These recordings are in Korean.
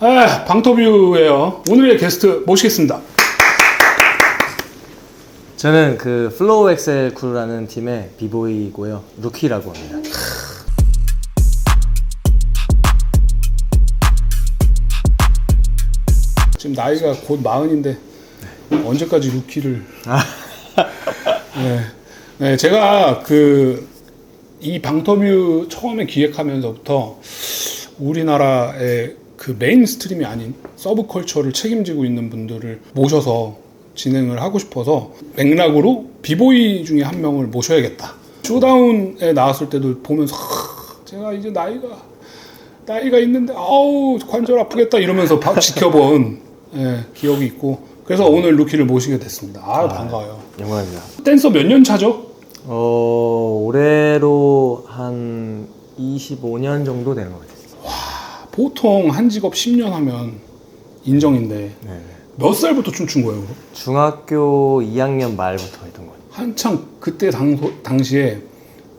아, 방터뷰예요. 오늘의 게스트 모시겠습니다. 저는 그 플로우 엑셀 크루라는 팀의 비보이고요. 루키라고 합니다. 지금 나이가 곧 마흔인데 언제까지 루키를? 네. 네, 제가 그 이 방터뷰 처음에 기획하면서부터 우리나라의 그 메인스트림이 아닌 서브컬처를 책임지고 있는 분들을 모셔서 진행을 하고 싶어서 맥락으로 비보이 중에 한 명을 모셔야겠다. 쇼다운에 나왔을 때도 보면서 하, 제가 이제 나이가 나이가 있는데 아우 관절 아프겠다 이러면서 바- 지켜본 예, 기억이 있고 그래서 오늘 루키를 모시게 됐습니다. 아, 반가워요. 영광입니다. 댄서 몇 년 차죠? 어, 올해로 한 25년 정도 되는 것 같아요. 보통 한 직업 10년 하면 인정인데 네. 몇 살부터 춤춘 거예요? 그럼? 중학교 2학년 말부터 했던 것 같아요. 한창 그때 당, 당시에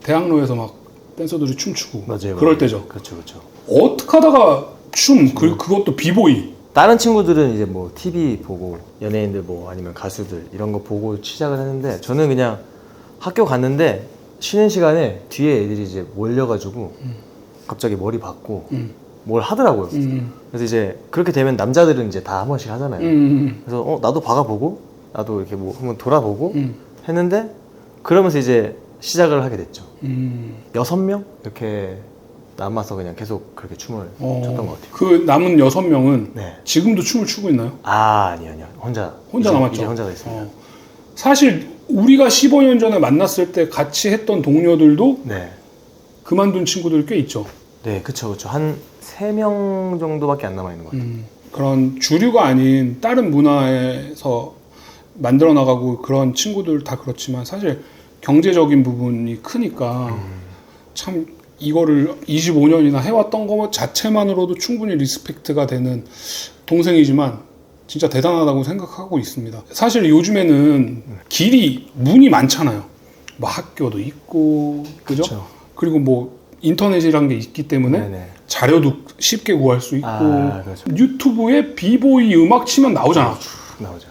대학로에서 막 댄서들이 춤추고 맞아요. 그럴 맞아요. 때죠. 그렇죠, 그렇죠. 어떻게 하다가 춤 그, 그것도 비보이 다른 친구들은 이제 뭐 TV 보고 연예인들 뭐 아니면 가수들 이런 거 보고 시작을 했는데 저는 그냥 학교 갔는데 쉬는 시간에 뒤에 애들이 이제 몰려가지고 갑자기 머리 받고 음. 뭘 하더라고요. 음. 그래서 이제 그렇게 되면 남자들은 이제 다 한 번씩 하잖아요. 음. 그래서 어 나도 박아보고 나도 이렇게 뭐 한번 돌아보고 음. 했는데 그러면서 이제 시작을 하게 됐죠. 음. 여섯 명 이렇게 남아서 그냥 계속 그렇게 춤을 어, 췄던 것 같아요. 그 남은 여섯 명은 네. 지금도 춤을 추고 있나요? 아 아니요 아니요 혼자 혼자 이제, 남았죠. 이제 혼자 있습니다. 어. 사실 우리가 15년 전에 만났을 때 같이 했던 동료들도 네. 그만둔 친구들 꽤 있죠. 네, 그쵸, 그쵸. 한 세명 정도밖에 안 남아 있는 것 같아요. 음, 그런 주류가 아닌 다른 문화에서 만들어 나가고 그런 친구들 다 그렇지만 사실 경제적인 부분이 크니까 음. 참 이거를 25년이나 해왔던 것 자체만으로도 충분히 리스펙트가 되는 동생이지만 진짜 대단하다고 생각하고 있습니다. 사실 요즘에는 길이 문이 많잖아요. 뭐 학교도 있고 그죠? 그쵸. 그리고 뭐 인터넷이란 게 있기 때문에 네네. 자료도 쉽게 구할 수 있고 아, 그렇죠. 유튜브에 비보이 음악 치면 나오잖아. 나오죠.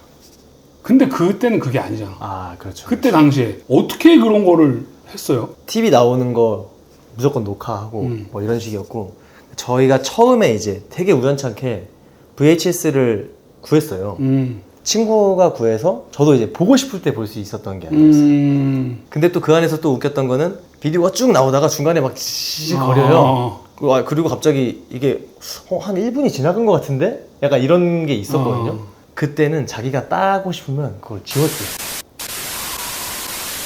근데 그때는 그게 아니잖아. 아, 그렇죠. 그때 당시에 어떻게 그런 거를 했어요? TV 나오는 거 무조건 녹화하고 음. 뭐 이런 식이었고 저희가 처음에 이제 되게 우연찮게 VHS를 구했어요. 음, 친구가 구해서 저도 이제 보고 싶을 때 볼 수 있었던 게 아니었어요. 음, 근데 또 그 안에서 또 웃겼던 거는 비디오가 쭉 나오다가 중간에 막 지지 거려요. 아, 아, 그리고 갑자기 이게 어, 한 1분이 지나간 것 같은데? 약간 이런 게 있었거든요. 아. 그때는 자기가 따고 싶으면 그걸 지웠어요.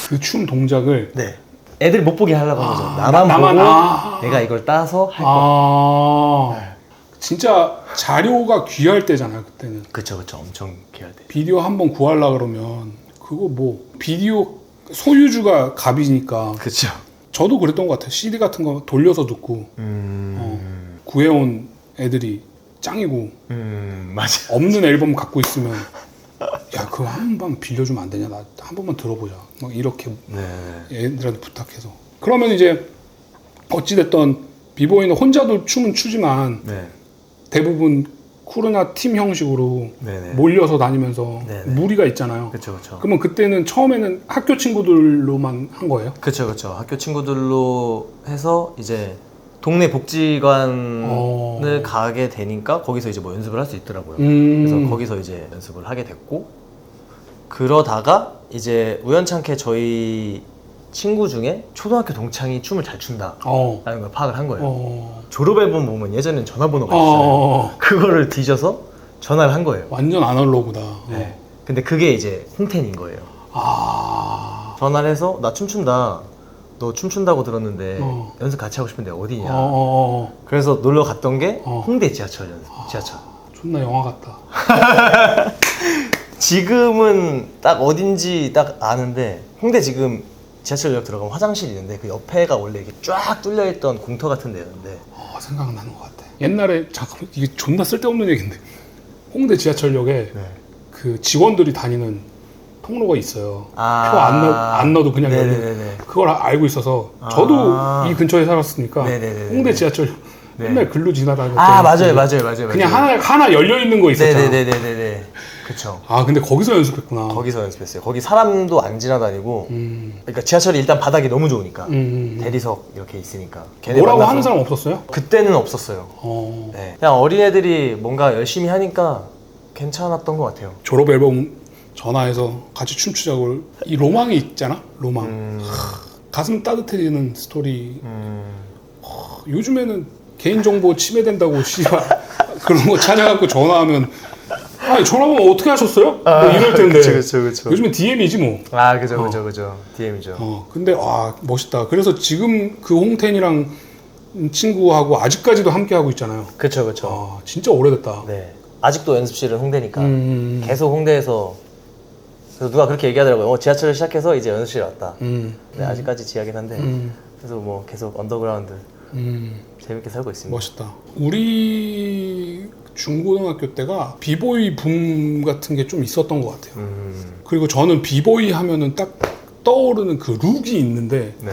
그 춤 동작을 네. 애들 못 보게 하려고 한 거죠. 아, 나만 나- 나만, 보고 아. 내가 이걸 따서 할 거야. 아 진짜 자료가 귀할 때잖아요 그때는 그쵸, 그쵸. 엄청 귀할 때. 비디오 한 번 구하려 그러면 그거 뭐 비디오 소유주가 갑이니까 그쵸. 저도 그랬던 것 같아요 CD 같은 거 돌려서 듣고 음, 어, 구해온 애들이 짱이고 음, 맞아. 없는 앨범 갖고 있으면 야 그거 한 번 빌려주면 안 되냐 나 한 번만 들어보자 막 이렇게 네. 애들한테 부탁해서 그러면 이제 어찌됐던 비보이는 혼자도 춤은 추지만 네. 대부분 쿠르나 팀 형식으로 네네. 몰려서 다니면서 네네. 무리가 있잖아요 그쵸, 그쵸. 그러면 그때는 처음에는 학교 친구들로만 한 거예요? 그쵸, 그쵸. 학교 친구들로 해서 이제 동네 복지관을 어. 가게 되니까 거기서 이제 뭐 연습을 할 수 있더라고요. 음. 그래서 거기서 이제 연습을 하게 됐고 그러다가 이제 우연찮게 저희 친구 중에 초등학교 동창이 춤을 잘 춘다라는 어. 걸 파악을 한 거예요. 어. 졸업 앨범 보면 예전엔 전화번호가 있어요. 어. 그거를 뒤져서 전화를 한 거예요. 완전 아날로그다. 네. 근데 그게 이제 홍텐인 거예요. 아. 전화를 해서 나 춤춘다. 너 춤춘다고 들었는데 어. 연습 같이 하고 싶은데 어디냐. 어, 어, 어. 그래서 놀러 갔던 게 어. 홍대 지하철 연습. 지하철. 존나 영화 같다. 지금은 딱 어딘지 딱 아는데 홍대 지금 지하철역 들어가면 화장실 있는데 그 옆에가 원래 이렇게 쫙 뚫려 있던 공터 같은 데였는데 어, 생각나는 것 같아. 옛날에 잠깐 이게 존나 쓸데없는 얘기인데 홍대 지하철역에 네. 그 직원들이 다니는 통로가 있어요. 아. 표안 넣, 안 넣어도 그냥 열리는. 네네네네. 그걸 아- 알고 있어서 저도 아. 이 근처에 살았으니까 네네네네. 홍대 지하철 네. 맨날 글로 지나다녔던 아 맞아요 맞아요 맞아요. 그냥 맞아요. 하나 하나 열려 있는 거 있었잖아. 네네네네네. 그쵸. 아 근데 거기서 연습했구나. 거기서 연습했어요. 거기 사람도 안 지나다니고. 음. 그러니까 지하철이 일단 바닥이 너무 좋으니까. 음. 대리석 이렇게 있으니까. 걔네 뭐라고 만나서- 하는 사람 없었어요? 그때는 없었어요. 어. 네. 그냥 어린애들이 뭔가 열심히 하니까 괜찮았던 것 같아요. 졸업 앨범 전화해서 같이 춤추자고 이 로망이 있잖아. 로망. 음, 가슴 따뜻해지는 스토리. 음, 요즘에는 개인 정보 침해된다고 씨발 그런 거 찾아갖고 전화하면 아니 전화하면 어떻게 하셨어요? 뭐 이럴 텐데. 그쵸, 그쵸, 그쵸. 요즘엔 DM이지 뭐. 아 그죠 그죠 그죠. DM이죠. 어, 근데 아 멋있다. 그래서 지금 그 홍텐이랑 친구하고 아직까지도 함께 하고 있잖아요. 그쵸 그쵸. 아 진짜 오래됐다. 네. 아직도 연습실은 홍대니까 음, 계속 홍대에서 그래서 누가 그렇게 얘기하더라고요. 어, 지하철을 시작해서 이제 연습실 왔다. 음, 네, 아직까지 지하긴 한데 음, 그래서 뭐 계속 언더그라운드 음, 재밌게 살고 있습니다. 멋있다. 우리 중고등학교 때가 비보이 붐 같은 게 좀 있었던 것 같아요. 음, 그리고 저는 비보이 하면은 딱 떠오르는 그 룩이 있는데 네.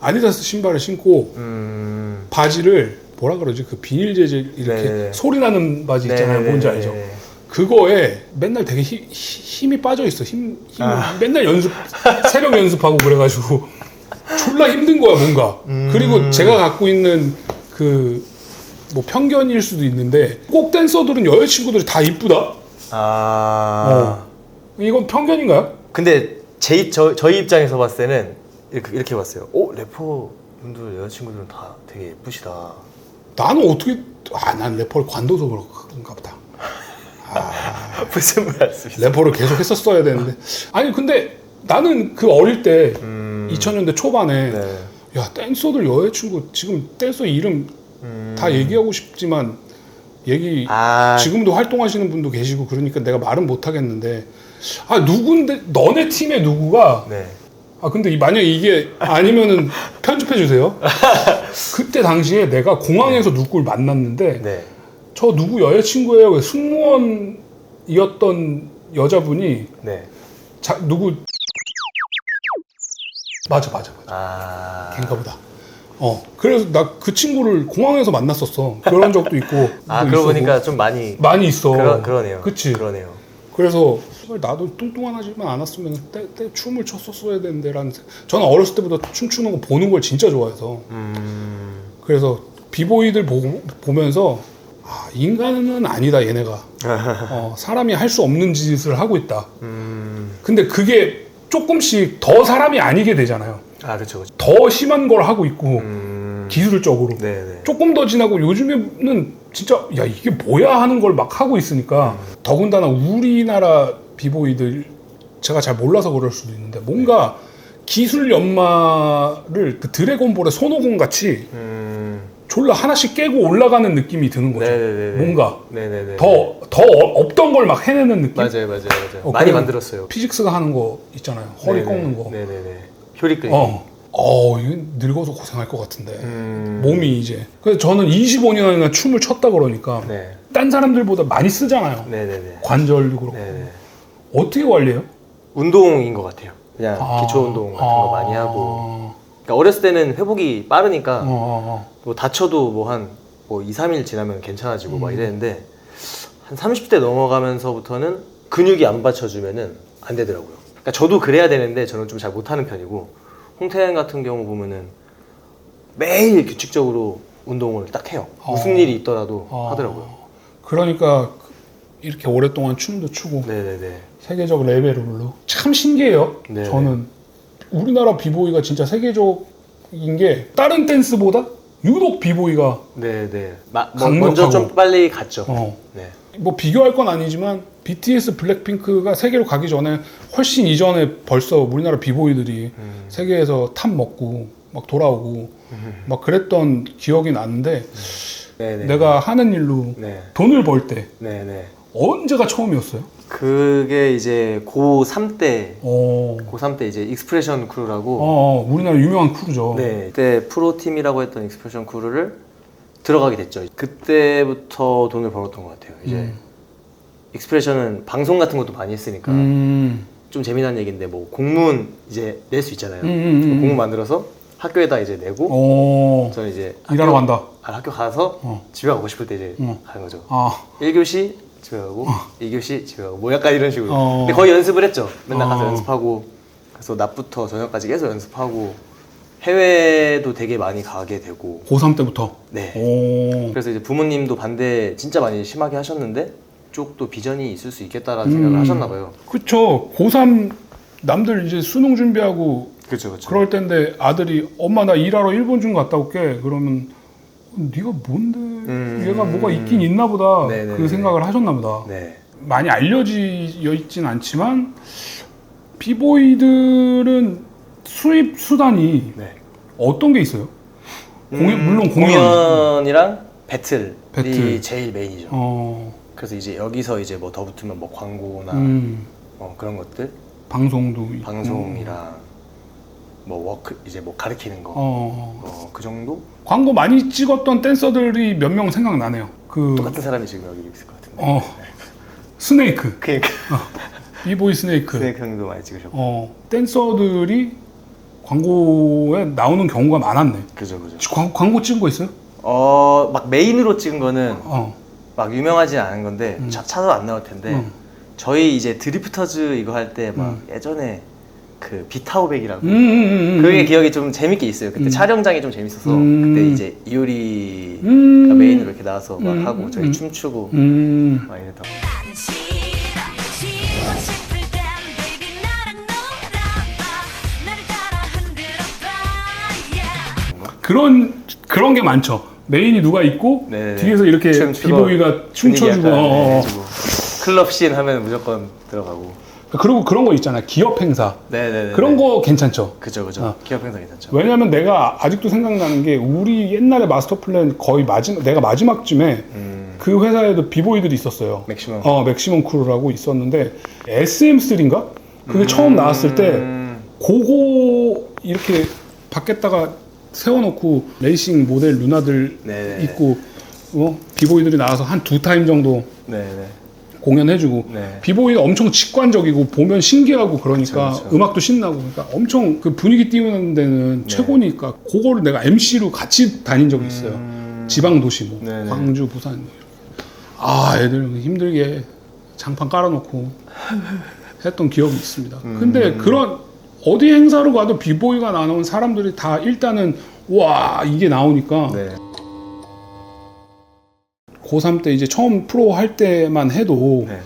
아디다스 신발을 신고 음, 바지를 뭐라 그러지 그 비닐 재질 이렇게 네. 소리 나는 바지 있잖아요. 네, 뭔지 네, 알죠? 네. 그거에 맨날 되게 힘, 힘이 빠져 있어. 힘, 힘 아. 맨날 연습 새벽 연습하고 그래가지고 졸라 힘든 거야 뭔가. 음. 그리고 제가 갖고 있는 그 뭐 편견일 수도 있는데 꼭 댄서들은 여자친구들이 다 이쁘다. 아. 어. 이건 편견인가요? 근데 제, 입- 저, 저희 입장에서 봤을 때는 이렇게, 이렇게 봤어요. 오 래퍼 분들 여자친구들은 다 되게 예쁘시다. 나는 어떻게 아난 래퍼를 관둬서 그런가 보다. 무슨 말씀이세요? 래퍼를 계속 했었어야 되는데 아니 근데 나는 그 어릴 때 음, 2000년대 초반에 네. 야 댄서들 여자친구 지금 댄서 이름 음. 다 얘기하고 싶지만 얘기 아, 지금도 활동하시는 분도 계시고 그러니까 내가 말은 못 하겠는데 아 누군데 너네 팀에 누구가 네. 아 근데 이- 만약 이게 아니면은 편집해 주세요. 그때 당시에 내가 공항에서 누구를 만났는데 네. 저 누구 여자친구예요? 승무원이었던 여자분이 네. 자 누구 맞아 맞아 맞아 아. 걔인가 보다. 어 그래서 나 그 친구를 공항에서 만났었어. 그런 적도 있고. 아, 또 그러고. 보니까 좀 많이 많이 있어. 그러, 그러네요. 그치. 그러네요. 그래서 나도 뚱뚱하지만 않았으면 때, 때 춤을 췄었어야 되는데 라는 생- 저는 어렸을 때부터 춤추는 거 보는 걸 진짜 좋아해서 음. 그래서 비보이들 보, 보면서 아 인간은 아니다 얘네가 어, 사람이 할 수 없는 짓을 하고 있다 음. 근데 그게 조금씩 더 사람이 아니게 되잖아요 아, 그렇죠. 그렇죠. 더 심한 걸 하고 있고 음. 기술적으로 네, 네. 조금 더 지나고 요즘에는 진짜 야 이게 뭐야 하는 걸 막 하고 있으니까 더군다나 우리나라 비보이들 제가 잘 몰라서 그럴 수도 있는데 뭔가 기술 연마를 그 드래곤볼의 손오공 같이 음. 졸라 하나씩 깨고 올라가는 느낌이 드는 거죠. 네, 네, 네. 뭔가 네, 네, 네. 더 더 없던 걸 막 해내는 느낌. 맞아요, 맞아요, 맞아요. 어, 많이 만들었어요. 피직스가 하는 거 있잖아요. 허리 네네. 꺾는 거. 네네네. 효리 끌기. 어. 어, 이거 늙어서 고생할 것 같은데. 음. 몸이 이제. 그래서 저는 25년이나 춤을 췄다 그러니까 네. 딴 사람들보다 많이 쓰잖아요. 네네네. 관절도 그렇고. 네네. 어떻게 관리해요? 운동인 것 같아요. 그냥 아, 기초 운동 같은 거 많이 하고. 어, 그러니까 어렸을 때는 회복이 빠르니까 어, 어. 뭐 다쳐도 뭐 한 뭐 2, 3일 지나면 괜찮아지고 음. 막 이랬는데 한 30대 넘어가면서부터는 근육이 안 받쳐주면은 안 되더라고요. 그러니까 저도 그래야 되는데 저는 좀 잘 못하는 편이고 홍태현 같은 경우 보면은 매일 규칙적으로 운동을 딱 해요. 무슨 어. 일이 있더라도 어. 하더라고요. 그러니까 이렇게 오랫동안 춤도 추고 네네네. 세계적 레벨로 참 신기해요. 네. 저는 우리나라 비보이가 진짜 세계적인 게 다른 댄스보다 유독 비보이가 네네. 마, 뭐. 먼저 좀 빨리 갔죠. 어, 네. 뭐 비교할 건 아니지만 BTS 블랙핑크가 세계로 가기 전에 훨씬 이전에 벌써 우리나라 비보이들이 음. 세계에서 탑 먹고 막 돌아오고 막 그랬던 기억이 나는데 네네. 내가 하는 일로 네. 돈을 벌때 네네. 언제가 처음이었어요? 그게 이제 고3 때, 어, 고3 때 이제 익스프레션 크루라고 어, 어, 우리나라 유명한 크루죠. 네, 그때 프로팀이라고 했던 익스프레션 크루를 들어가게 됐죠. 그때부터 돈을 벌었던 것 같아요. 이제 음. 익스프레션은 방송 같은 것도 많이 했으니까 음, 좀 재미난 얘기인데 뭐 공문 이제 낼 수 있잖아요. 음, 음, 음. 공문 만들어서 학교에다 이제 내고 오. 저는 이제 일하러 간다. 아, 학교 가서 어. 집에 가고 싶을 때 이제 어. 가는 거죠. 아. 1교시 2교시 집에 가고 뭐 약간 이런 식으로. 어. 근데 거의 연습을 했죠. 맨날 가서 어. 연습하고 그래서 낮부터 저녁까지 계속 연습하고 해외도 되게 많이 가게 되고 고3 때부터. 네. 오. 그래서 이제 부모님도 반대 진짜 많이 심하게 하셨는데 쪽도 비전이 있을 수 있겠다라는 음. 생각을 하셨나 봐요. 그쵸. 고3 남들 이제 수능 준비하고 그렇죠, 그렇죠. 그럴 때인데 아들이 엄마 나 일하러 일본 좀 갔다 올게. 그러면 네가 뭔데? 음. 얘가 뭐가 있긴 있나 보다. 네네네. 그 생각을 하셨나 보다. 네. 많이 알려져 있진 않지만 비보이들은 수입 수단이 네. 어떤 게 있어요? 공연, 음, 물론 공연. 공연이랑 배틀이 배틀. 제일 메인이죠. 어, 그래서 이제 여기서 이제 뭐 더 붙으면 뭐 광고나 음, 어, 그런 것들 방송도 있고. 방송이랑 뭐 워크 이제 뭐 가르치는 거. 어, 어, 그 정도 광고 많이 찍었던 댄서들이 몇 명 생각나네요. 그 똑같은 사람이 지금 여기 있을 것 같은데. 어, 스네이크, 그러니까 비보이 스네이크. 스네이크 형도 많이 찍으셨고. 어, 댄서들이 광고에 나오는 경우가 많았네. 그죠 그죠. 광, 광고 찍은 거 있어요? 어 막 메인으로 찍은 거는 어, 막 유명하지 않은 건데 음. 차, 찾아도 안 나올 텐데 음. 저희 이제 드리프터즈 이거 할 때막 예전에 그 비타오백이라고 음, 음, 음, 음. 그게 기억이 좀 재밌게 있어요. 그때 음. 촬영장이 좀 재밌어서 음. 그때 이제 이효리가 음. 메인으로 이렇게 나와서 막 음. 하고 저희 음. 춤추고 음. 막 yeah. 그런 그런 게 많죠. 메인이 누가 있고 네네네. 뒤에서 이렇게 춤추고 비보이가 춤춰주고 약간 어, 어. 해주고. 클럽 씬 하면 무조건 들어가고. 그리고 그런 거 있잖아요. 기업 행사 네네네. 그런 거 괜찮죠. 그죠 그죠. 어. 기업 행사 괜찮죠. 왜냐하면 내가 아직도 생각나는 게 우리 옛날에 마스터 플랜 거의 마지막 내가 마지막쯤에 음. 그 회사에도 비보이들이 있었어요. 맥시멈. 어 맥시멈 크루라고 있었는데 SM3인가 그게 처음 나왔을 때 음. 그거 이렇게 밖에다가 세워놓고 레이싱 모델 누나들 네네. 있고 어 비보이들이 나와서 한 두 타임 정도 네네. 공연해주고 네. 비보이가 엄청 직관적이고 보면 신기하고 그러니까 그쵸, 그쵸. 음악도 신나고 그러니까 엄청 그 분위기 띄우는 데는 네. 최고니까 그거를 내가 MC로 같이 다닌 적이 있어요 음. 지방 도시 뭐 네네. 광주 부산 뭐. 아 애들 힘들게 장판 깔아놓고 했던 기억이 있습니다 음. 근데 그런 어디 행사로 가도 비보이가 나오는 사람들이 다 일단은 와 이게 나오니까 네. 고3 때 이제 처음 프로 할 때만 해도 네.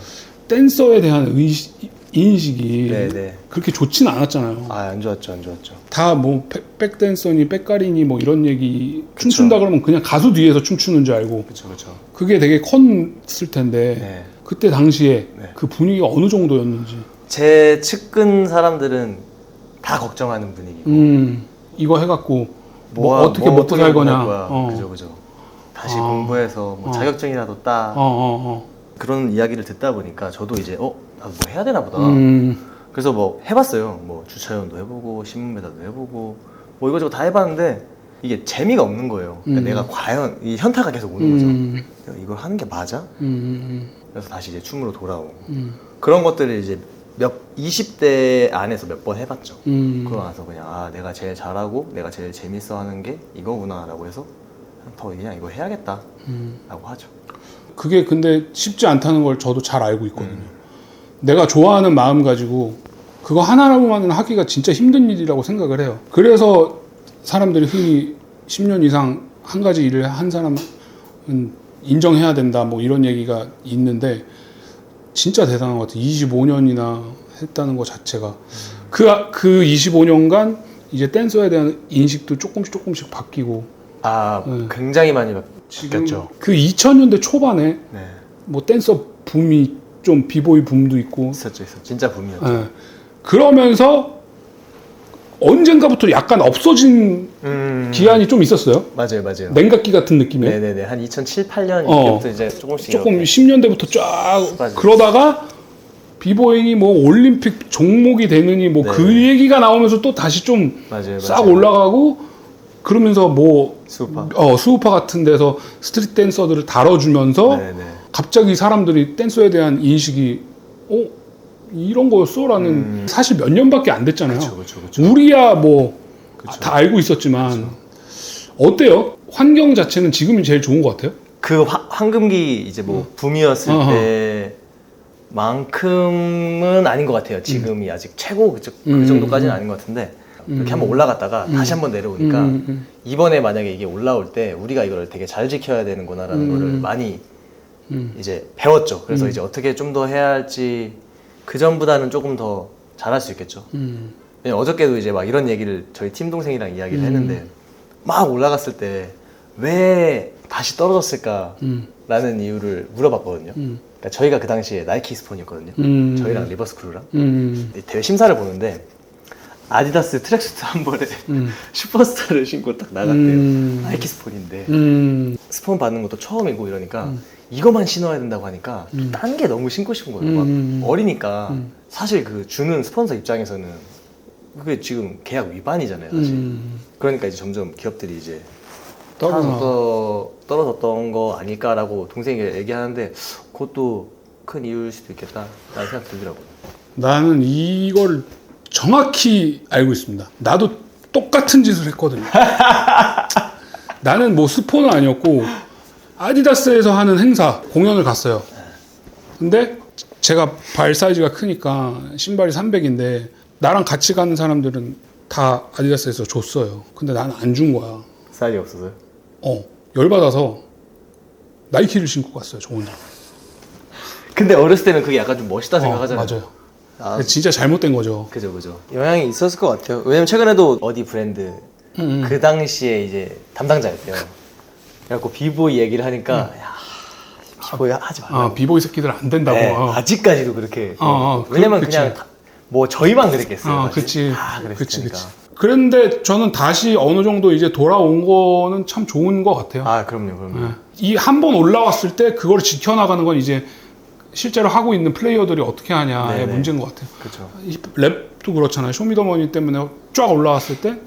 댄서에 대한 의식, 인식이 네 네. 그렇게 좋진 않았잖아요. 아 안 좋았죠 안 좋았죠. 다 뭐 백댄서니 백가리니 뭐 이런 얘기 춤춘다 그러면 그냥 가수 뒤에서 춤추는 줄 알고 그렇죠 그렇죠. 그게 되게 컸을 텐데 네. 그때 당시에 네. 그 분위기가 어느 정도였는지 제 측근 사람들은 다 걱정하는 분위기고 음 이거 해갖고 뭐 뭐하- 어떻게 뭐 먹고 살 거냐. 어. 그죠 그죠. 다시 아. 공부해서 뭐 어. 자격증이라도 따 어, 어, 그런 이야기를 듣다 보니까 저도 이제 어 나도 뭐 해야 되나 보다. 어. 음, 그래서 뭐 해봤어요. 뭐 주차위원도 해보고 신문 배달도 해보고 뭐 이거저거 다 해봤는데 이게 재미가 없는 거예요. 그러니까 음. 내가 과연 이 현타가 계속 오는 거죠. 음, 내가 이걸 하는 게 맞아? 음, 그래서 다시 이제 춤으로 돌아오고 음, 그런 것들을 이제 몇 20대 안에서 몇 번 해봤죠. 음, 그러고 나서 그냥 아 내가 제일 잘하고 내가 제일 재밌어 하는 게 이거구나라고 해서 더 그냥 이거 해야겠다라고 음. 하죠. 그게 근데 쉽지 않다는 걸 저도 잘 알고 있거든요. 음. 내가 좋아하는 마음 가지고 그거 하나로만 하기가 진짜 힘든 일이라고 생각을 해요. 그래서 사람들이 흔히 10년 이상 한 가지 일을 한 사람은 인정해야 된다 뭐 이런 얘기가 있는데 진짜 대단한 것 같아요. 25년이나 했다는 것 자체가 그, 그 25년간 이제 댄서에 대한 인식도 조금씩 조금씩 바뀌고 아 네. 굉장히 많이 바뀌었죠. 그 2000년대 초반에 네 뭐 댄서 붐이 좀 비보이 붐도 있고 있었죠 있었죠. 진짜 붐이었죠. 예. 그러면서 언젠가부터 약간 없어진 음 기한이 좀 있었어요 맞아요 맞아요. 냉각기 같은 느낌의 네네네 한 2007, 8년 어. 이때부터 이제 조금씩 조금 이렇게 10년대부터 쫙 맞아요. 그러다가 비보잉이 뭐 올림픽 종목이 되느니 뭐그 네. 얘기가 나오면서 또 다시 좀 맞아요 싹 맞아요. 올라가고 그러면서 뭐 수우파. 어, 수우파 같은 데서 스트릿 댄서들을 다뤄주면서 네네. 갑자기 사람들이 댄서에 대한 인식이 어 이런 거였어라는 음. 사실 몇 년밖에 안 됐잖아요. 그렇죠 그렇죠 그렇죠. 우리야 뭐 다 알고 있었지만 어때요? 환경 자체는 지금이 제일 좋은 것 같아요. 그 화- 황금기 이제 뭐 붐이었을 어허. 때만큼은 아닌 것 같아요. 지금이 아직 최고 그, 정- 그 음. 정도까지는 아닌 것 같은데 이렇게 한번 올라갔다가 다시 한번 내려오니까 음, 음. 이번에 만약에 이게 올라올 때 우리가 이걸 되게 잘 지켜야 되는구나라는 음. 거를 많이 음. 이제 배웠죠. 그래서 이제 어떻게 좀 더 해야 할지 그 전보다는 조금 더 잘할 수 있겠죠. 음. 왜냐면 어저께도 이제 막 이런 얘기를 저희 팀 동생이랑 이야기를 음. 했는데 막 올라갔을 때 왜 다시 떨어졌을까라는 음. 이유를 물어봤거든요. 음. 그러니까 저희가 그 당시에 나이키 스폰이었거든요. 음. 저희랑 리버스 크루랑 음. 이 대회 심사를 보는데 아디다스 트랙수트 한 벌에 음. 슈퍼스타를 신고 딱 나갔대요. 음. 나이키 스폰인데 음. 스폰 받는 것도 처음이고 이러니까 이거만 신어야 된다고 하니까 딴게 너무 신고 싶은 거예요. 막 음. 어리니까 음. 사실 그 주는 스폰서 입장에서는 그게 지금 계약 위반이잖아요. 사실. 음. 그러니까 이제 점점 기업들이 이제 떨어져. 떨어져 떨어졌던 거 아닐까라고 동생이 얘기하는데 그것도 큰 이유일 수도 있겠다라는 생각 들더라고요. 나는 이걸 정확히 알고 있습니다. 나도 똑같은 짓을 했거든요. 나는 뭐 스포는 아니었고 아디다스에서 하는 행사 공연을 갔어요. 근데 제가 발 사이즈가 크니까 신발이 300인데 나랑 같이 가는 사람들은 다 아디다스에서 줬어요. 근데 나는 안 준 거야. 사이즈 없어서요? 어 열받아서 나이키를 신고 갔어요. 저 혼자. 근데 어렸을 때는 그게 약간 좀 멋있다 어, 생각하잖아요. 맞아요. 아, 진짜 잘못된 거죠. 그죠 그죠. 영향이 있었을 것 같아요. 왜냐면 최근에도 어디 브랜드 음, 그 당시에 이제 담당자였대요. 그래갖고 비보이 얘기를 하니까 야 비보이 하지 말라고. 아 비보이 새끼들 안 된다고. 네, 어. 아직까지도 그렇게. 어, 어, 그- 왜냐면 그치. 그냥 다- 뭐 저희만 그랬겠어요. 아. 그치. 다 그랬으니까. 그치, 그치. 그런데 저는 다시 어느 정도 이제 돌아온 거는 참 좋은 것 같아요. 아 그럼요 그럼요. 이 한 번 올라왔을 때 그걸 지켜나가는 건 이제 실제로 하고 있는 플레이어들이 어떻게 하냐의 네네. 문제인 것 같아요. 이 랩도 그렇잖아요. 쇼미더머니 때문에 쫙 올라왔을 때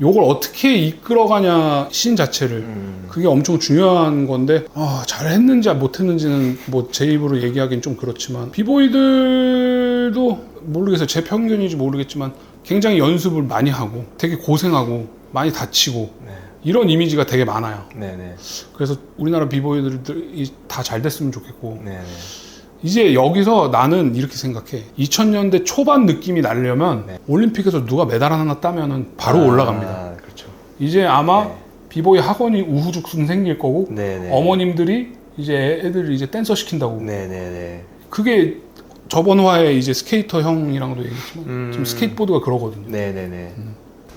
요걸 어떻게 이끌어가냐 신 자체를 음. 그게 엄청 중요한 건데 아, 잘했는지 못했는지는 뭐 제 입으로 얘기하기는 좀 그렇지만 비보이들도 모르겠어요 제 평균인지 모르겠지만 굉장히 연습을 많이 하고 되게 고생하고 많이 다치고 네. 이런 이미지가 되게 많아요 네네. 그래서 우리나라 비보이들이 다 잘 됐으면 좋겠고 네네. 이제 여기서 나는 이렇게 생각해 2000년대 초반 느낌이 나려면 네. 올림픽에서 누가 메달 하나 따면은 바로 아, 올라갑니다 그렇죠. 이제 아마 네. 비보이 학원이 우후죽순 생길 거고 네네. 어머님들이 이제 애들을 이제 댄서 시킨다고 네네네. 그게 저번 화에 이제 스케이터 형이랑도 얘기했지만 음. 지금 스케이트보드가 그러거든요 네네네.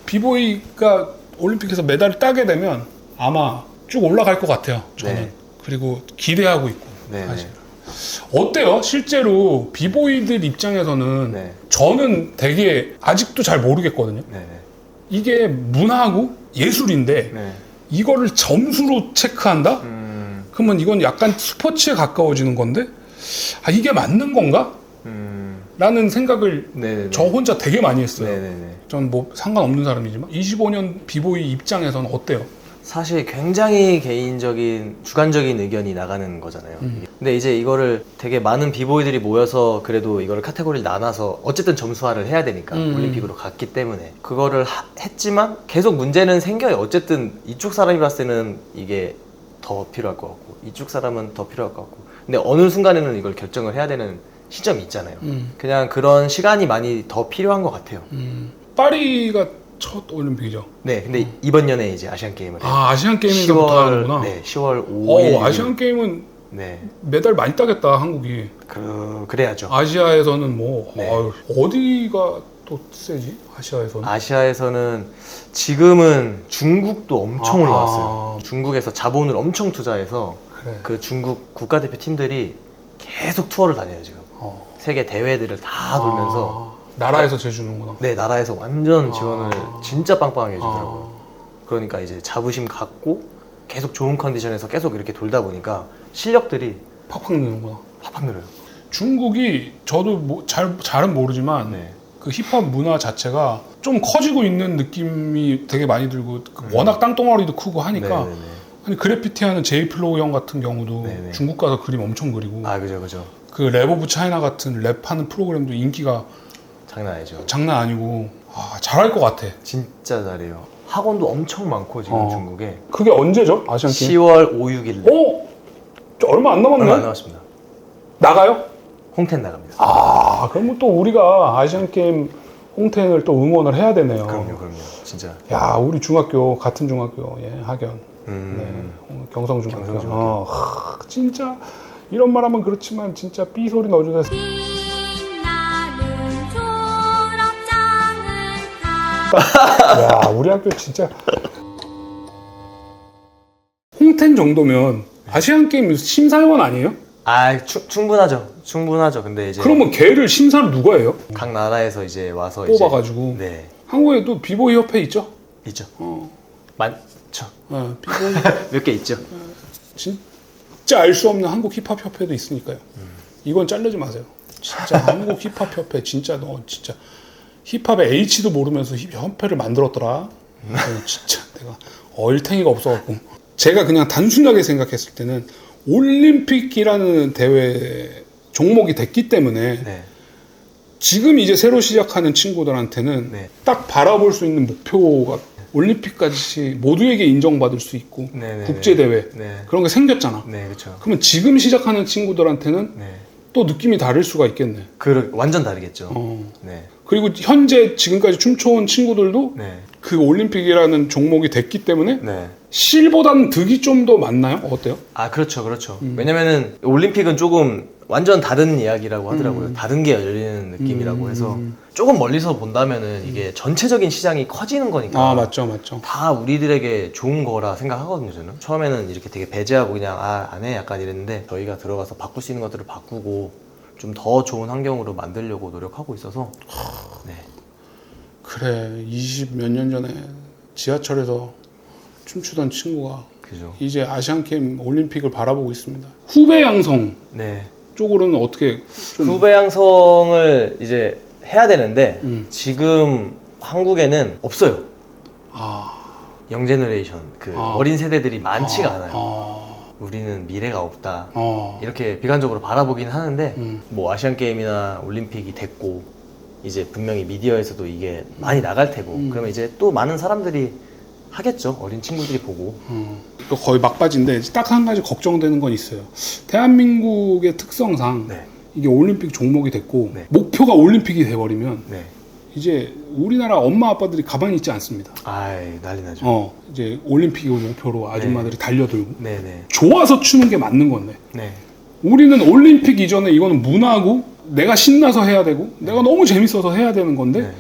비보이가 올림픽에서 메달을 따게 되면 아마 쭉 올라갈 것 같아요 저는 네. 그리고 기대하고 있고 네네. 사실 어때요 실제로 비보이들 입장에서는 네. 저는 되게 아직도 잘 모르겠거든요 네네. 이게 문화고 예술인데 네. 이거를 점수로 체크한다? 음. 그러면 이건 약간 스포츠에 가까워지는 건데 아 이게 맞는 건가? 음. 라는 생각을 네네네. 저 혼자 되게 많이 했어요. 전 뭐 상관없는 사람이지만 25년 비보이 입장에서는 어때요? 사실 굉장히 개인적인 주관적인 의견이 나가는 거잖아요. 음. 근데 이제 이거를 되게 많은 비보이들이 모여서 그래도 이거를 카테고리를 나눠서 어쨌든 점수화를 해야 되니까 음. 올림픽으로 갔기 때문에 그거를 하- 했지만 계속 문제는 생겨요. 어쨌든 이쪽 사람이 봤을 때는 이게 더 필요할 것 같고 이쪽 사람은 더 필요할 것 같고 근데 어느 순간에는 이걸 결정을 해야 되는 시점이 있잖아요. 음. 그냥 그런 시간이 많이 더 필요한 것 같아요. 음. 파리가 첫 올림픽이죠. 네, 근데 이번 연에 이제 아시안 게임을. 아 아시안 게임에서부터 하는구나. 네, 10월 5일. 어 아시안 게임은 네, 메달 많이 따겠다 한국이. 그 그래야죠. 아시아에서는 뭐 네. 아유, 어디가 또 세지? 아시아에서는. 아시아에서는 지금은 중국도 엄청 아. 올라왔어요. 중국에서 자본을 엄청 투자해서 그래. 그 중국 국가대표 팀들이 계속 투어를 다녀요 지금. 어. 세계 대회들을 다 돌면서 아, 나라에서 재주는구나. 네 나라에서 완전 지원을 아. 진짜 빵빵하게 해주더라고요. 아. 그러니까 이제 자부심 갖고 계속 좋은 컨디션에서 계속 이렇게 돌다 보니까 실력들이 팍팍 느는구나. 팍팍 늘어요. 중국이 저도 뭐 잘 잘은 모르지만 네. 그 힙합 문화 자체가 좀 커지고 있는 느낌이 되게 많이 들고 그 음. 워낙 땅덩어리도 크고 하니까 네네네. 아니 그래피티 하는 제이 플로우 형 같은 경우도 네네. 중국 가서 그림 엄청 그리고 아 그죠 그죠. 그 랩 오브 차이나 같은 랩하는 프로그램도 인기가 장난 아니죠. 장난 아니고 아, 잘할 것 같아. 진짜 잘해요. 학원도 엄청 많고 지금 어. 중국에 그게 언제죠? 아시안 게임? 10월 5, 6일 어? 저 얼마 안 남았네. 얼마 안 남았습니다. 나가요? 홍텐 나갑니다. 아, 그럼 또 우리가 아시안 게임 홍텐을 또 응원을 해야 되네요. 그럼요, 그럼요. 진짜. 야, 우리 중학교 같은 중학교 예, 학연. 음. 네, 어, 경성 중학교. 경성 중학교. 어, 하, 진짜 이런 말하면 그렇지만 진짜 삐 소리 넣어주세요. 야, 우리 학교 진짜 홍텐 정도면 아시안 게임 심사위원 아니에요? 아, 충, 충분하죠. 충분하죠. 근데 이제 그러면 걔를 심사를 누가 해요? 각 나라에서 이제 와서 뽑아가지고. 네 한국에도 비보이 협회 있죠? 있죠. 어, 많죠. 어, 비보이 몇 개 있죠. 진짜 알 수 없는 한국 힙합 협회도 있으니까요. 이건 자르지 마세요. 진짜 한국 힙합 협회 진짜 너 진짜 힙합의 H도 모르면서 힙 협회를 만들었더라. 어, 진짜 내가 얼탱이가 없어갖고 제가 그냥 단순하게 생각했을 때는 올림픽이라는 대회 종목이 됐기 때문에 네. 지금 이제 새로 시작하는 친구들한테는 네. 딱 바라볼 수 있는 목표가 올림픽까지 모두에게 인정받을 수 있고 네, 네, 국제 대회 네. 그런 게 생겼잖아. 네, 그렇죠. 그러면 지금 시작하는 친구들한테는 네. 또 느낌이 다를 수가 있겠네. 그 완전 다르겠죠. 어. 네. 그리고 현재 지금까지 춤춰온 친구들도 네. 그 올림픽이라는 종목이 됐기 때문에 네. 실보다는 득이 좀 더 많나요? 어때요? 아, 그렇죠. 그렇죠. 음. 왜냐면은 올림픽은 조금 완전 다른 이야기라고 음. 하더라고요. 다른 게 열리는 느낌이라고 해서 조금 멀리서 본다면은 이게 전체적인 시장이 커지는 거니까 아 맞죠, 맞죠. 다 우리들에게 좋은 거라 생각하거든요 저는 처음에는 이렇게 되게 배제하고 그냥 아 안 해 약간 이랬는데 저희가 들어가서 바꿀 수 있는 것들을 바꾸고 좀 더 좋은 환경으로 만들려고 노력하고 있어서 네. 그래, 20 몇 년 전에 지하철에서 춤추던 친구가 그죠. 이제 아시안 게임 올림픽을 바라보고 있습니다. 후배 양성 네. 쪽으로는 어떻게 좀 후배 양성을 이제 해야 되는데 음. 지금 한국에는 없어요. 아, 영제너레이션 그 아. 어린 세대들이 많지가 않아요. 아, 우리는 미래가 없다 아, 이렇게 비관적으로 바라보긴 하는데 음. 뭐 아시안 게임이나 올림픽이 됐고 이제 분명히 미디어에서도 이게 많이 나갈 테고 음. 그러면 이제 또 많은 사람들이 하겠죠 어린 친구들이 보고 어, 또 거의 막바지인데 딱 한 가지 걱정되는 건 있어요. 대한민국의 특성상 네. 이게 올림픽 종목이 됐고 네. 목표가 올림픽이 돼버리면 네. 이제 우리나라 엄마 아빠들이 가만히 있지 않습니다. 아이 난리 나죠 어, 이제 올림픽을 목표로 아줌마들이 달려들고 네네 좋아서 추는 게 맞는 건데 네. 우리는 올림픽 이전에 이거는 문화고 내가 신나서 해야 되고 내가 너무 재밌어서 해야 되는 건데 네.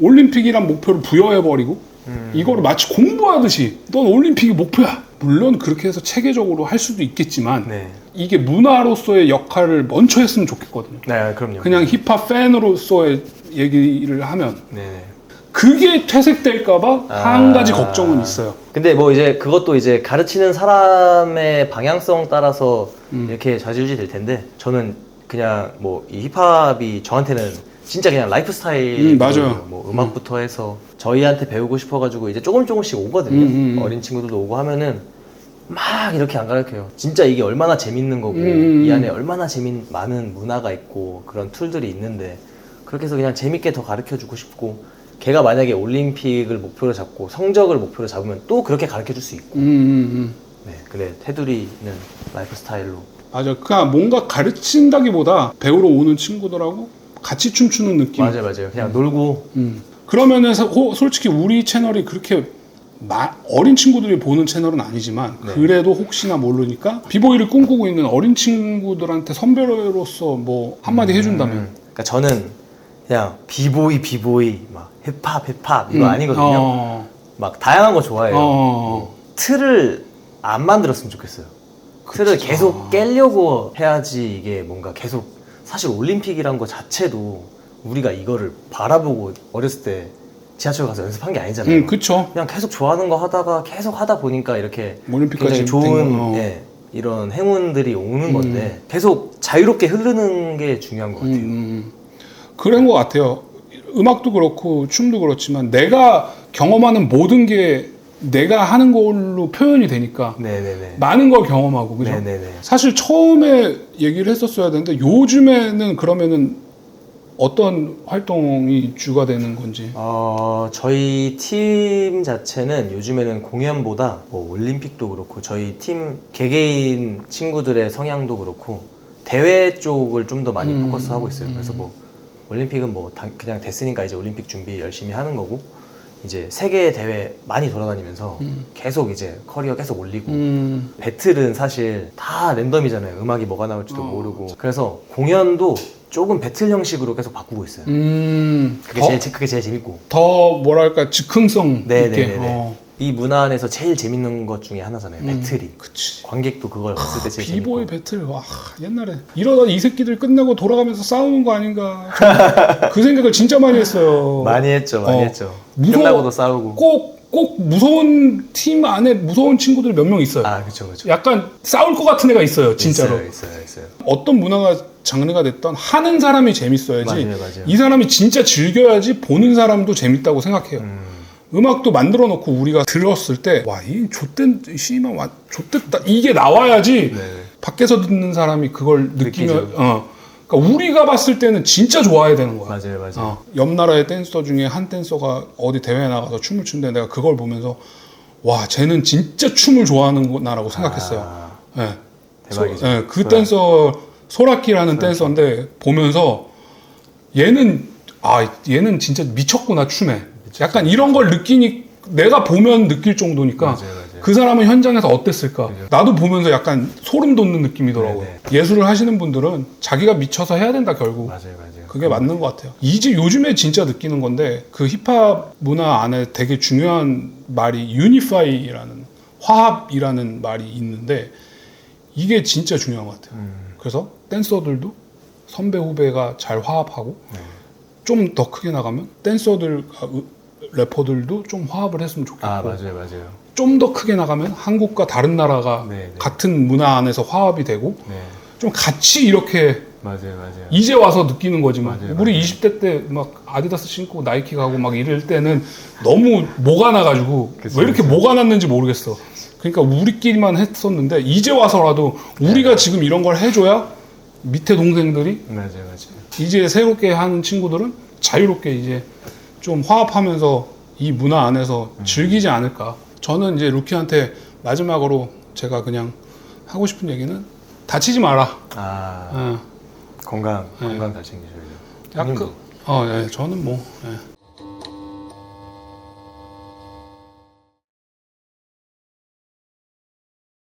올림픽이란 목표를 부여해 버리고 음. 이거를 마치 공부하듯이 넌 올림픽이 목표야. 물론 그렇게 해서 체계적으로 할 수도 있겠지만 네. 이게 문화로서의 역할을 먼저 했으면 좋겠거든요. 네 그럼요 그냥 힙합 팬으로서의 얘기를 하면 네네 그게 퇴색될까봐 한 아. 가지 걱정은 있어요. 근데 뭐 이제 그것도 이제 가르치는 사람의 방향성 따라서 음. 이렇게 좌지우지 될 텐데 저는 그냥 뭐 이 힙합이 저한테는 진짜 그냥 라이프 스타일 음, 맞아요. 뭐 음악부터 해서 저희한테 배우고 싶어가지고 이제 조금 조금씩 오거든요 음, 음, 음. 어린 친구들도 오고 하면은 막 이렇게 안 가르쳐요 진짜 이게 얼마나 재밌는 거고 음, 음, 이 음. 안에 얼마나 재밌 많은 문화가 있고 그런 툴들이 있는데 그렇게 해서 그냥 재밌게 더 가르쳐 주고 싶고 걔가 만약에 올림픽을 목표로 잡고 성적을 목표로 잡으면 또 그렇게 가르쳐 줄 수 있고 음, 음, 음. 네 그래 테두리는 라이프 스타일로 맞아. 그냥 뭔가 가르친다기보다 배우러 오는 친구들하고 같이 춤추는 느낌. 맞아요 맞아요 그냥 놀고 음. 그러면은 사- 호- 솔직히 우리 채널이 그렇게 마- 어린 친구들이 보는 채널은 아니지만 네. 그래도 혹시나 모르니까 비보이를 꿈꾸고 있는 어린 친구들한테 선배로서 뭐 한마디 해준다면 음, 그러니까 저는 그냥 비보이 비보이 막 힙합 힙합 이거 음. 아니거든요 어, 막 다양한 거 좋아해요 어. 틀을 안 만들었으면 좋겠어요. 틀을. 계속 깨려고 해야지 이게 뭔가 계속 사실 올림픽이란 거 자체도 우리가 이거를 바라보고 어렸을 때 지하철 가서 연습한 게 아니잖아요. 음, 그쵸. 그냥 계속 좋아하는 거 하다가 계속 하다 보니까 이렇게 올림픽까지 굉장히 된 좋은 거, 어. 예, 이런 행운들이 오는 건데 계속 자유롭게 흐르는 게 중요한 것 음, 같아요. 음. 그런 것 같아요. 음악도 그렇고 춤도 그렇지만 내가 경험하는 모든 게 내가 하는 걸로 표현이 되니까 네네네. 많은 걸 경험하고 그죠? 네네네. 사실 처음에 얘기를 했었어야 되는데 요즘에는 그러면은 어떤 활동이 주가 되는 건지. 어, 저희 팀 자체는 요즘에는 공연보다 뭐 올림픽도 그렇고 저희 팀 개개인 친구들의 성향도 그렇고 대회 쪽을 좀 더 많이 음, 포커스하고 있어요. 그래서 뭐 올림픽은 뭐 당- 그냥 됐으니까 이제 올림픽 준비 열심히 하는 거고 이제 세계 대회 많이 돌아다니면서 계속 이제 커리어 계속 올리고 음, 배틀은 사실 다 랜덤이잖아요. 음악이 뭐가 나올지도 어. 모르고. 그래서 공연도 조금 배틀 형식으로 계속 바꾸고 있어요. 음, 그게 더, 제일 그게 제일 재밌고. 더 뭐랄까 즉흥성 네, 있게. 네, 네, 네. 어, 이 문화 안에서 제일 재밌는 것 중에 하나잖아요. 배틀이. 그치. 관객도 그걸 봤을 때 제일 아, 비보이 재밌고. 배틀 와 옛날에 이러다 이 새끼들 끝나고 돌아가면서 싸우는 거 아닌가 저는 그 생각을 진짜 많이 했어요. 많이 했죠, 많이 어. 했죠. 무서워. 끝나고도 싸우고. 꼭 꼭 무서운 팀 안에 무서운 친구들이 몇명 있어요. 아, 그쵸, 그쵸. 약간 싸울 것 같은 애가 있어요, 진짜로. 있어요, 있어요, 있어요. 어떤 문화가 장르가 됐던 하는 사람이 재밌어야지. 맞아요, 맞아요. 이 사람이 진짜 즐겨야지 보는 사람도 재밌다고 생각해요. 음, 음악도 만들어 놓고 우리가 들었을 때, 와, 이 좆된, 씨만 와, 좆됐다. 이게 나와야지 네. 밖에서 듣는 사람이 그걸 느끼면. 어. 그러니까 우리가 봤을 때는 진짜 좋아야 되는 거야. 맞아요, 맞아요. 어, 옆 나라의 댄서 중에 한 댄서가 어디 대회에 나가서 춤을 추는데 내가 그걸 보면서 와 쟤는 진짜 춤을 좋아하는구나라고 생각했어요. 아, 예. 대박이죠. 소- 예, 그 댄서 소라키라는 댄서인데 보면서 얘는 아 얘는 진짜 미쳤구나 춤에. 약간 이런 걸 느끼니 내가 보면 느낄 정도니까 맞아요, 맞아요. 그 사람은 현장에서 어땠을까? 나도 보면서 약간 소름 돋는 느낌이더라고요. 네네. 예술을 하시는 분들은 자기가 미쳐서 해야 된다 결국. 맞아요, 맞아요. 그게 맞는 것 같아요. 이제 요즘에 진짜 느끼는 건데 그 힙합 문화 안에 되게 중요한 말이 유니파이라는 화합이라는 말이 있는데 이게 진짜 중요한 것 같아요. 음, 그래서 댄서들도 선배 후배가 잘 화합하고 네. 좀더 크게 나가면 댄서들 아, 으- 래퍼들도 좀 화합을 했으면 좋겠고 아, 맞아요, 맞아요. 좀 더 크게 나가면 한국과 다른 나라가 네, 네. 같은 문화 안에서 화합이 되고 네. 좀 같이 이렇게 맞아요, 맞아요. 이제 와서 느끼는 거지만 맞아요, 우리 맞아요. 20대 때 막 아디다스 신고 나이키 가고 막 이럴 때는 너무 뭐가 나가지고 그쵸, 왜 이렇게. 뭐가 났는지 모르겠어. 그러니까 우리끼리만 했었는데 이제 와서라도 네. 우리가 지금 이런 걸 해줘야 밑에 동생들이 맞아요, 맞아요. 이제 새롭게 하는 친구들은 자유롭게 이제 좀 화합하면서 이 문화 안에서 음. 즐기지 않을까. 저는 이제 루키한테 마지막으로 제가 그냥 하고 싶은 얘기는 다치지 마라. 아, 어. 건강, 네. 건강 잘 챙기셔야죠. 약간 형님도. 어, 예, 저는 뭐 예.